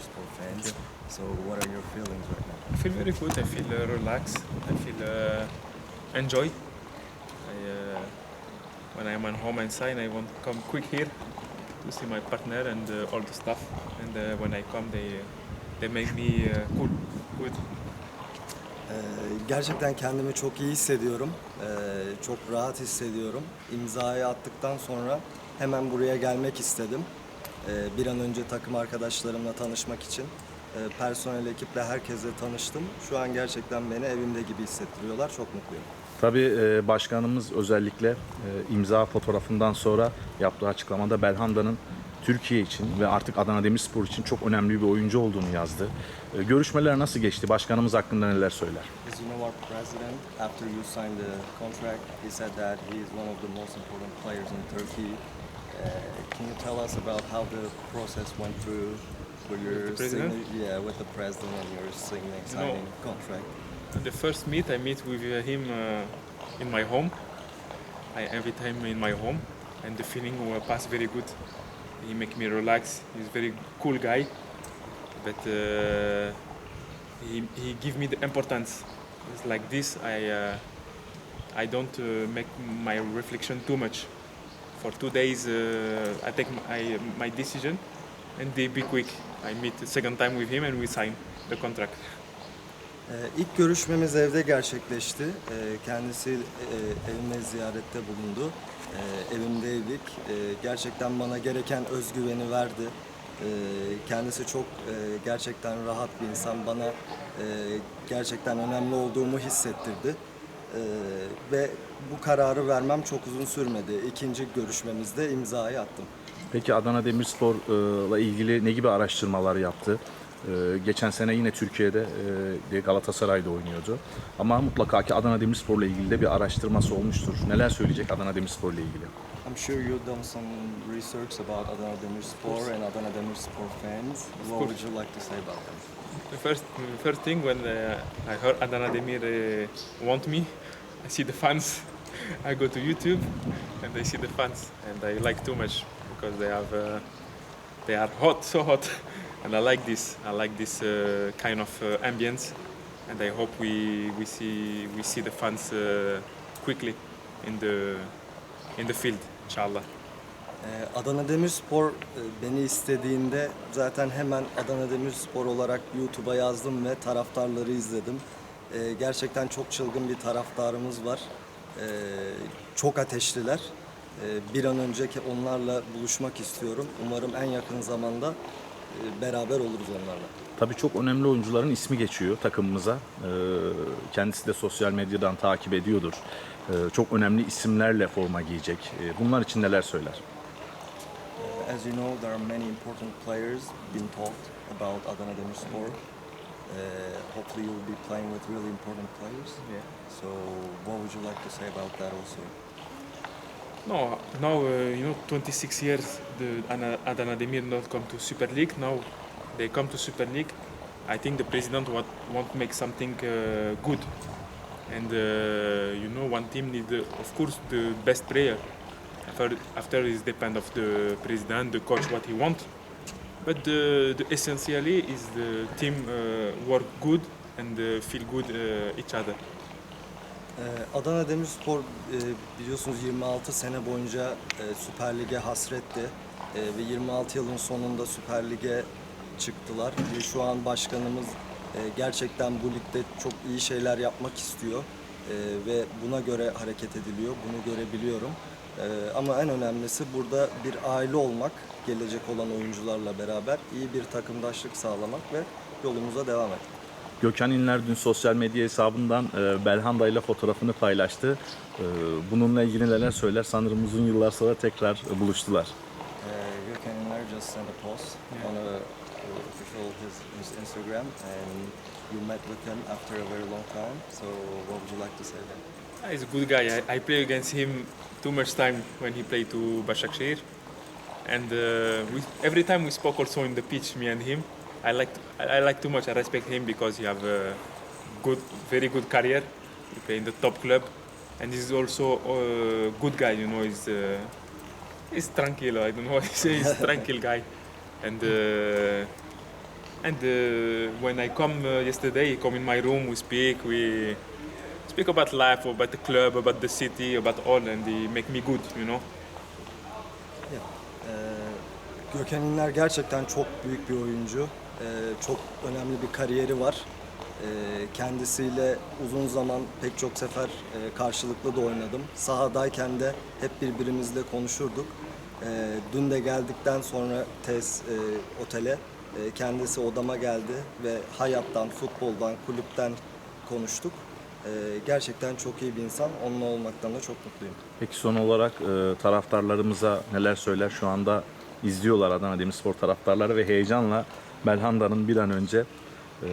Demirspor fans. So what are your feelings right now? I feel very good. I feel uh, relaxed. I feel uh, enjoy. I, uh, when I'm at home inside, I want to come quick here to see my partner and uh, all the stuff. And uh, when I come, they they make me uh, cool, good. Ee, gerçekten kendimi çok iyi hissediyorum. Ee, çok rahat hissediyorum. İmzayı attıktan sonra hemen buraya gelmek istedim. Ee, bir an önce takım arkadaşlarımla tanışmak için. Ee, personel ekiple herkesle tanıştım. Şu an gerçekten beni evimde gibi hissettiriyorlar. Çok mutluyum. Tabii e, başkanımız özellikle e, imza fotoğrafından sonra yaptığı açıklamada Belhanda'nın Türkiye için ve artık Adana Demirspor için çok önemli bir oyuncu olduğunu yazdı. E, görüşmeler nasıl geçti? Başkanımız hakkında neler söyler? As you know, our president, after you signed the contract, he said that he is one of the most important players in Turkey. Uh, can you tell us about how the process went through with your the president? yeah, with the president and your signing, You know- signing contract? The first meet, I meet with uh, him uh, in my home. I invite time in my home, and the feeling uh, pass very good. He make me relax. He's very cool guy, but uh, he he give me the importance. It's like this. I uh, I don't uh, make my reflection too much. For two days, uh, I take my my decision, and they be quick. I meet the second time with him, and we sign the contract. Ee, ilk görüşmemiz evde gerçekleşti. Ee, kendisi e, evime ziyarette bulundu. Ee, evimdeydik. Ee, gerçekten bana gereken özgüveni verdi. Ee, kendisi çok e, gerçekten rahat bir insan. Bana e, gerçekten önemli olduğumu hissettirdi. Ee, ve bu kararı vermem çok uzun sürmedi. İkinci görüşmemizde imzayı attım. Peki Adana Demirspor'la ilgili ne gibi araştırmalar yaptı? E, geçen sene yine Türkiye'de e, Galatasaray'da oynuyordu. Ama mutlaka ki Adana Demirspor'la ilgili de bir araştırması olmuştur. Neler söyleyecek Adana Demirspor'la ilgili? I'm sure you've done some research about Adana Demirspor and Adana Demirspor fans. What would you like to say about them? The first, first thing when uh, I heard Adana Demir uh, want me, I see the fans. I go to YouTube and I see the fans, and I like too much because they have, uh, they are hot, so hot, and I like this. I like this uh, kind of uh, ambience, and I hope we, we see we see the fans uh, quickly in the in the field, inshallah. Ee, Adana Demirspor e, beni istediğinde zaten hemen Adana Demirspor olarak YouTube'a yazdım ve taraftarları izledim. Ee, gerçekten çok çılgın bir taraftarımız var. Ee, çok ateşliler. Bir an önce ki onlarla buluşmak istiyorum. Umarım en yakın zamanda e, beraber oluruz onlarla. Tabii çok önemli oyuncuların ismi geçiyor takımımıza. Kendisi de sosyal medyadan takip ediyordur. Çok önemli isimlerle forma giyecek. Bunlar için neler söyler? As you know, there are many important players being talked about Adana Demirspor. Uh, hopefully, you will be playing with really important players. Yeah. So, what would you like to say about that also? No, now uh, you know, 26 years the Ana- Adana Demir not come to Super League. Now they come to Super League. I think the president want want to make something uh, good, and uh, you know, one team need, uh, of course, the best player. After, after is depend of the president, the coach, what he want. But the, the essentially is the team uh, work good and uh, feel good uh, each other. Ee, Adana Demirspor e, biliyorsunuz 26 sene boyunca e, Süper Lig'e hasretti E, ve 26 yılın sonunda Süper Lig'e çıktılar. Şu an başkanımız gerçekten bu ligde çok iyi şeyler yapmak istiyor ve buna göre hareket ediliyor. Bunu görebiliyorum. E, ama en önemlisi burada bir aile olmak, gelecek olan oyuncularla beraber iyi bir takımdaşlık sağlamak ve yolumuza devam etmek. Gökhan İnler dün sosyal medya hesabından e, Belhanda ile fotoğrafını paylaştı. E, bununla ilgili neler söyler? Sanırım uzun yıllar sonra tekrar e, buluştular. Uh, Gökhan Ünler just sent a post on a, official his, his Instagram, and you met with him after a very long time. So, what would you like to say then? Ah, He's a good guy. I, I play against him too much time when he played to Başakşehir. And uh, we, every time we spoke also in the pitch, me and him, I like I, I like too much. I respect him because he have a good, very good career. He play in the top club, and he's also a good guy. You know, he's uh, he's tranquilo. I don't know what to say. He's tranquil guy, and uh, And uh, when I come uh, yesterday, he come in my room, we speak, we speak about life, about the club, about the city, about all, and he make me good, you know. Ya, e, Gökhan İnler gerçekten çok büyük bir oyuncu. E, çok önemli bir kariyeri var. E, kendisiyle uzun zaman pek çok sefer e, karşılıklı da oynadım. Sahadayken de hep birbirimizle konuşurduk. E, dün de geldikten sonra tes e, otele e, kendisi odama geldi ve hayattan, futboldan, kulüpten konuştuk. E, gerçekten çok iyi bir insan. Onunla olmaktan da çok mutluyum. Peki son olarak e, taraftarlarımıza neler söyler? Şu anda izliyorlar Adana Demirspor taraftarları ve heyecanla Belhanda'nın bir an önce e,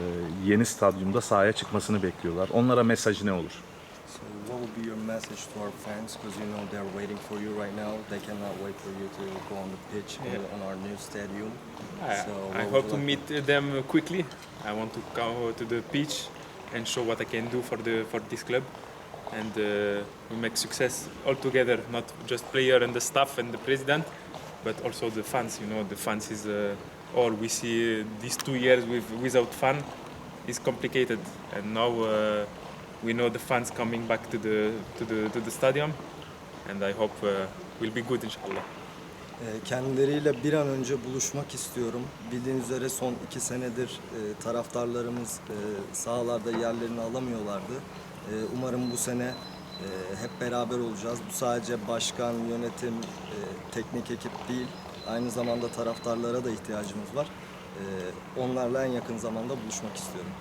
yeni stadyumda sahaya çıkmasını bekliyorlar. Onlara mesajı ne olur? So what will be your message to our fans? Because you know they're waiting for you right now. They cannot wait for you to go on the pitch on- Yeah. on our new stadium. I, So I would hope to like meet them quickly. I want to come to the pitch and show what I can do for the for this club, and uh, we make success all together. Not just player and the staff and the president, but also the fans. You know, the fans is uh, all we see. these two years with without fan is complicated, and now uh, we know the fans coming back to the to the to the stadium, and I hope uh, we'll be good, inshallah. E, Kendileriyle bir an önce buluşmak istiyorum. Bildiğiniz üzere son iki senedir e, taraftarlarımız e, sahalarda yerlerini alamıyorlardı. E, Umarım bu sene hep beraber olacağız. Bu sadece başkan, yönetim, teknik ekip değil. Aynı zamanda taraftarlara da ihtiyacımız var. Onlarla en yakın zamanda buluşmak istiyorum.